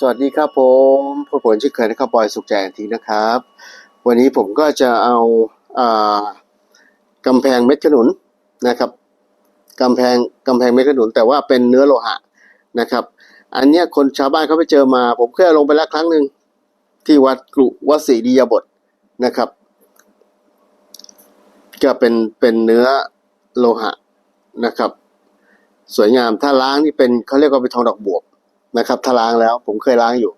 สวัสดีครับผมผู้ผลชื่อเคยนะครับบอยสุขใจอันทีนะครับ วันนี้ผมก็จะเอาอากำแพงเม็ดขนุนนะครับกำแพงกำแพงเม็ดขนุน แต่ว่าเป็นเนื้อโลหะนะครับ อันเนี้ยคนชาวบ้านเขาไปเจอมา ผมเคยลงไปแล้วครั้งหนึ่งที่วัดกรุวัดศรีดียบทนะครับก็เป็นเป็นเนื้อโลหะนะครับ สวยงามถ้าล้างนี่เป็นเขาเรียกว่าเป็นทองดอกบวบ นะครับถ้าล้างแล้วผมเคยล้างอยู่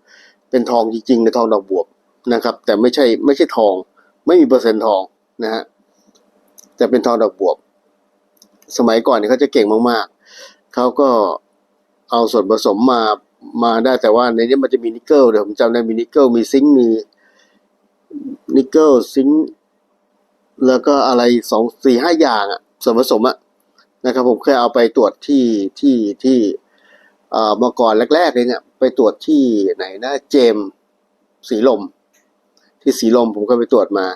เป็นทองจริงๆในทองดอกบวบนะครับ แต่ไม่ใช่ไม่ใช่ทอง ไม่มีเปอร์เซ็นต์ทองนะฮะแต่เป็นทองดอกบวบ สมัยก่อนเนี่ยเขาจะเก่งมากๆเขาก็เอาส่วนผสมมามาได้แต่ว่าในนี้มันจะมีนิกเกิลเดี๋ยวผมจำได้มีนิกเกิลมีซิงค์มีนิกเกิลซิงค์แล้วก็อะไรสองสี่ห้าอย่างอะส่วนผสมอะนะครับ ผมเคยเอาไปตรวจที่ที่ที่ เอ่อเมื่อก่อนแรกๆเลยเนี่ย ไปตรวจที่ไหนนะเจมสีลม ที่สีลมผมก็ไปตรวจมา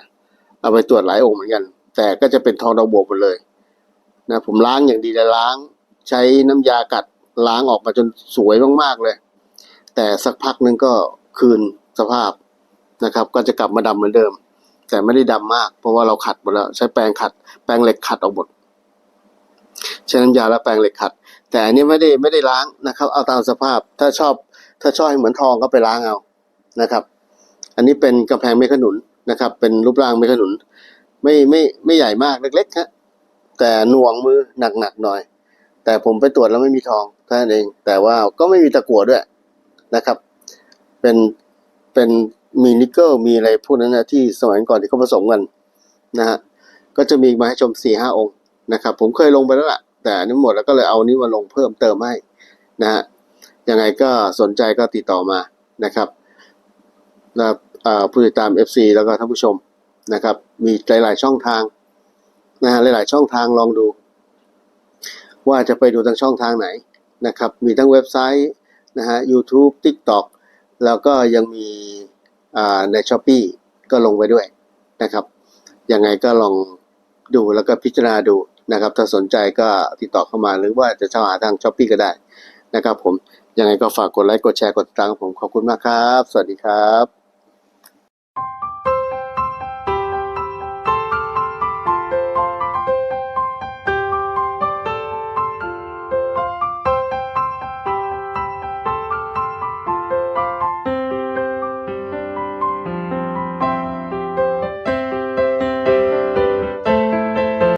เอาไปตรวจหลายองค์เหมือนกัน แต่ก็จะเป็นทองดอกบวบหมดเลยนะผมล้างอย่างดีเลยล้าง ใช้น้ำยากัดล้างออกมาจนสวยมากๆเลย แต่สักพักนึงก็คืนสภาพนะครับ ก็จะกลับมาดำเหมือนเดิม แต่ไม่ได้ดำมาก เพราะว่าเราขัดหมดแล้วใช้แปรงขัด แปรงเหล็กขัดออกหมด ช้น้ำยาและแปรงเหล็กขัด แต่อันนี้ไม่ได้ไม่ได้ล้างนะครับ เอาตามสภาพถ้าชอบถ้าชอบให้เหมือนทองก็ไปล้างเอานะครับ อันนี้เป็นกำแพงเมฆขนุนนะครับ เป็นรูปร่างเมฆขนุน ไม่ไม่ไม่ใหญ่มากเล็กๆฮะแต่หน่วงมือหนักๆหน่อย แต่ผมไปตรวจแล้วไม่มีทองแค่นั้นเอง แต่ว่าก็ไม่มีตะกั่วด้วยนะครับ เป็นเป็นมีนิกเกิลมีอะไรพวกนั้นนะที่สมัยก่อนที่เขาผสมกันนะฮะก็จะมีมาให้ชมสี่ห้าองค์นะครับ ผมเคยลงไปแล้วล่ะ แต่อันนี้หมดแล้วก็เลยเอานี้มาลงเพิ่มเติมให้นะฮะยังไงก็สนใจก็ติดต่อมานะครับแล้วผู้ติดตาม FC แล้วก็ท่านผู้ชมนะครับ มีหลายๆช่องทางนะฮะหลายๆช่องทางลองดู ว่าจะไปดูทางช่องทางไหนนะครับ มีทั้งเว็บไซต์นะฮะ YouTube TikTok แล้วก็ยังมีอ่าใน s h อ p e e ก็ลงไปด้วยนะครับ ยังไงก็ลองดูแล้วก็พิจารณาดู นะครับ ถ้าสนใจก็ติดต่อเข้ามาหรือว่าจะเช่าหาทางช้อปปีก็ได้นะครับผมยังไงก็ฝากกดไลค์กดแชร์กดติดตามผมขอบคุณมากครับ สวัสดีครับ